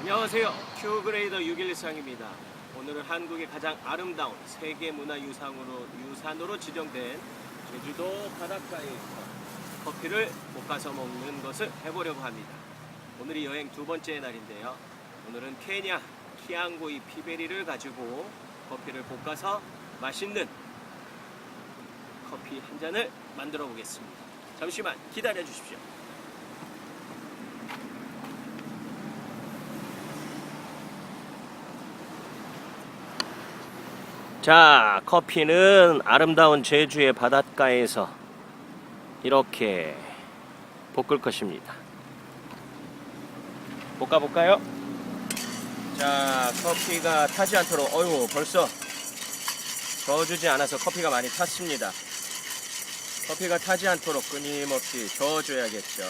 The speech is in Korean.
안녕하세요. 큐그레이더 613입니다. 오늘은 한국의 가장 아름다운 세계문화유산으로 유산으로 지정된 제주도 바닷가에서 커피를 볶아서 먹는 것을 해보려고 합니다. 오늘이 여행 두 번째 날인데요. 오늘은 케냐 키앙고이 피베리를 가지고 커피를 볶아서 맛있는 커피 한 잔을 만들어 보겠습니다. 잠시만 기다려 주십시오. 자, 커피는 아름다운 제주의 바닷가에서 이렇게 볶을 것입니다. 볶아볼까요? 자, 커피가 타지 않도록, 어휴, 벌써 저어주지 않아서 커피가 많이 탔습니다. 커피가 타지 않도록 끊임없이 저어줘야겠죠.